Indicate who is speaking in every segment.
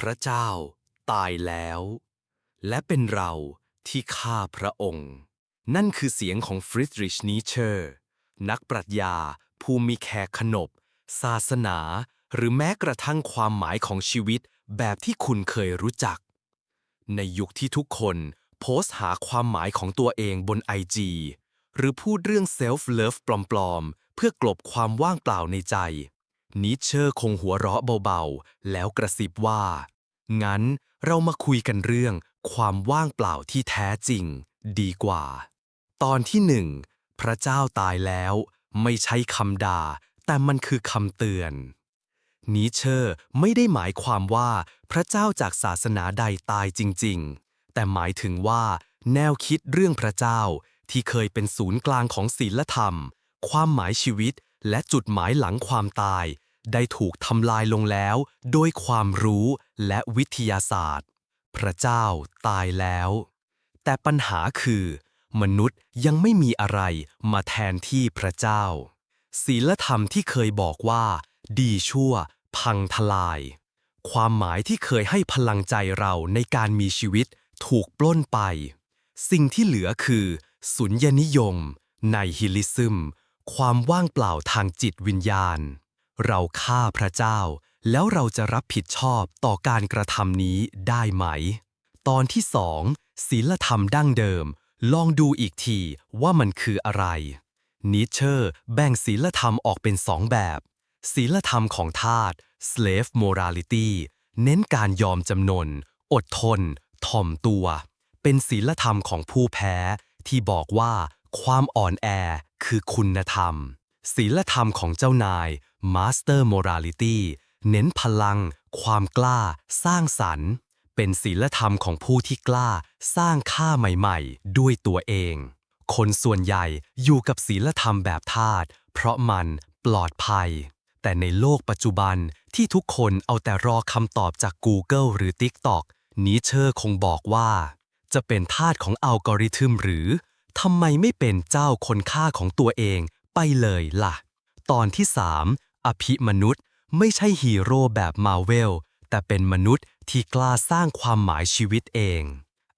Speaker 1: พระเจ้าตายแล้ว และเป็นเราที่ฆ่าพระองค์ นั่นคือเสียงของฟริดริชนีเชอร์นักปรัชญาผู้มีแขกขนบ ศาสนา หรือแม้กระทั่งความหมายของชีวิตแบบที่คุณเคยรู้จัก ในยุคที่ทุกคนโพสต์หาความหมายของตัวเองบนไอจีหรือพูดเรื่องเซลฟ์เลิฟปลอมๆ เพื่อกลบความว่างเปล่าในใจ นิเชอร์คงหัวเราะเบาๆ แล้วกระซิบว่า งั้นเรามาคุยกันเรื่องความว่างเปล่าที่แท้จริง ดีกว่า ตอนที่หนึ่งพระเจ้าตายแล้ว ไม่ใช่คำด่า แต่มันคือคำเตือนนีเชอร์ไม่ได้หมายความว่าพระเจ้าจากศาสนาใดตายจริงๆ แต่หมายถึงว่าแนวคิดเรื่องพระเจ้าที่เคยเป็นศูนย์กลางของศีลธรรม ความหมายชีวิตและจุดหมายหลังความตาย ได้ถูกทำลายลงแล้ว โดยความรู้และวิทยาศาสตร์ พระเจ้าตายแล้ว แต่ปัญหาคือ มนุษย์ยังไม่มีอะไรมาแทนที่พระเจ้า ศีลธรรมที่เคยบอกว่า ดีชั่ว พังทลาย ความหมายที่เคยให้พลังใจเราในการมีชีวิตถูกปล้นไป สิ่งที่เหลือคือสุญญนิยมในฮิลิซึม ความว่างเปล่าทางจิตวิญญาณ เราฆ่าพระเจ้า แล้วเราจะรับผิดชอบต่อการกระทำนี้ได้ไหม ตอนที่สองศีลธรรมดั้งเดิม ลองดูอีกทีว่ามันคืออะไร นิเชอร์แบ่งศีลธรรมออกเป็นสองแบบ ศีลธรรมของทาส slave morality เน้นการยอมจำนน อดทน ถ่อมตัว เป็นศีลธรรมของผู้แพ้ ที่บอกว่าความอ่อนแอคือคุณธรรม ศีลธรรมของเจ้านาย master morality เน้นพลัง ความกล้า สร้างสรรค์ เป็นศีลธรรมของผู้ที่กล้า สร้างค่าใหม่ๆ ด้วยตัวเอง คนส่วนใหญ่อยู่กับศีลธรรมแบบทาสเพราะมันปลอดภัย แต่ในโลกปัจจุบันที่ทุกคนเอาแต่รอคำตอบจาก Google หรือ TikTok นีเชอร์คงบอกว่า จะเป็นทาสของอัลกอริทึมหรือทำไมไม่เป็นเจ้าคนฆ่าของตัวเองไปเลยล่ะ ตอนที่ 3 อภิมนุษย์ไม่ใช่ฮีโร่แบบมาเวล แต่เป็นมนุษย์ที่กล้าสร้างความหมายชีวิตเอง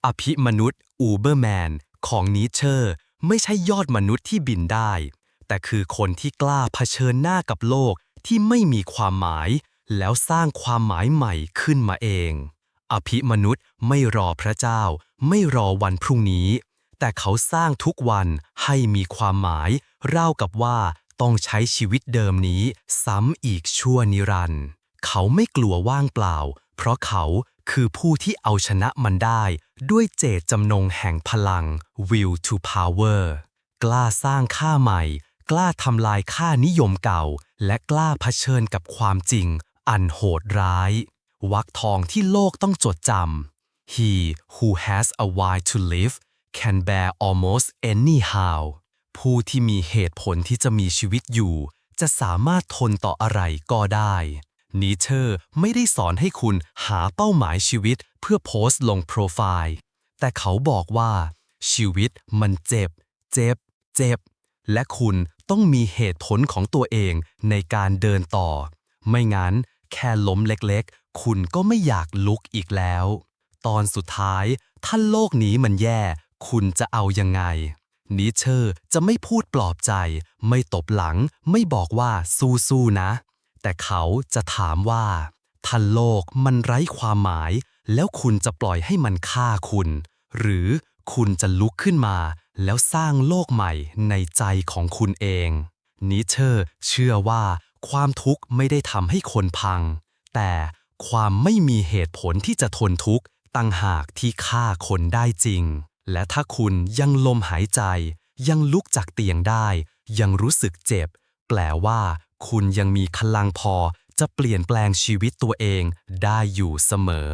Speaker 1: อภิมนุษย์อูเบอร์แมนของนีเชอร์ไม่ใช่ยอดมนุษย์ที่บินได้ แต่คือคนที่กล้าเผชิญหน้ากับโลกที่ไม่มีความหมาย แล้วสร้างความหมายใหม่ขึ้นมาเอง อภิมนุษย์ไม่รอพระเจ้า ไม่รอวันพรุ่งนี้ แต่เขาสร้างทุกวันให้มีความหมาย ราวกับว่า ต้องใช้ชีวิตเดิมนี้ซ้ำอีกชั่วนิรันดร์เขาไม่กลัวว่างเปล่า เพราะเขาคือผู้ที่เอาชนะมันได้ด้วยเจตจำนงแห่งพลัง will to power กล้าสร้างค่าใหม่ กล้าทำลายค่านิยมเก่า และกล้าเผชิญกับความจริง อันโหดร้าย วักทองที่โลกต้องจดจำ He who has a why to live can bear almost anyhow ผู้ที่มีเหตุผลที่จะมีชีวิตอยู่ จะสามารถทนต่ออะไรก็ได้นีเชอร์ไม่ได้สอนให้คุณหาเป้าหมายชีวิตเพื่อโพสต์ลงโปรไฟล์ แต่เขาบอกว่า ชีวิตมันเจ็บ เจ็บ เจ็บ และคุณต้องมีเหตุผลของตัวเองในการเดินต่อ ไม่งั้น แค่ล้มเล็กๆ คุณก็ไม่อยากลุกอีกแล้ว ตอนสุดท้าย ถ้าโลกนี้มันแย่ คุณจะเอายังไง นิเชอร์จะไม่พูดปลอบใจ ไม่ตบหลัง ไม่บอกว่าสู้ๆนะ แต่เขาจะถามว่าถ้าโลกมันไร้ความหมาย แล้วคุณจะปล่อยให้มันฆ่าคุณ หรือคุณจะลุกขึ้นมา แล้วสร้างโลกใหม่ในใจของคุณเองนิเชอร์เชื่อว่าความทุกข์ไม่ได้ทำให้คนพัง แต่ความไม่มีเหตุผลที่จะทนทุกข์ตั้งหากที่ฆ่าคนได้จริง และถ้าคุณยังลมหายใจ ยังลุกจากเตียงได้ ยังรู้สึกเจ็บ แปลว่า คุณยังมีพลังพอ จะเปลี่ยนแปลงชีวิตตัวเองได้อยู่เสมอ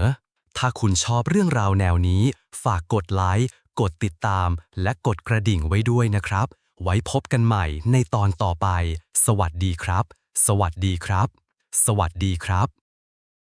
Speaker 1: ถ้าคุณชอบเรื่องราวแนวนี้ ฝากกดไลค์กดติดตาม และกดกระดิ่งไว้ด้วยนะครับ ไว้พบกันใหม่ในตอนต่อไป สวัสดีครับ สวัสดีครับ สวัสดีครับ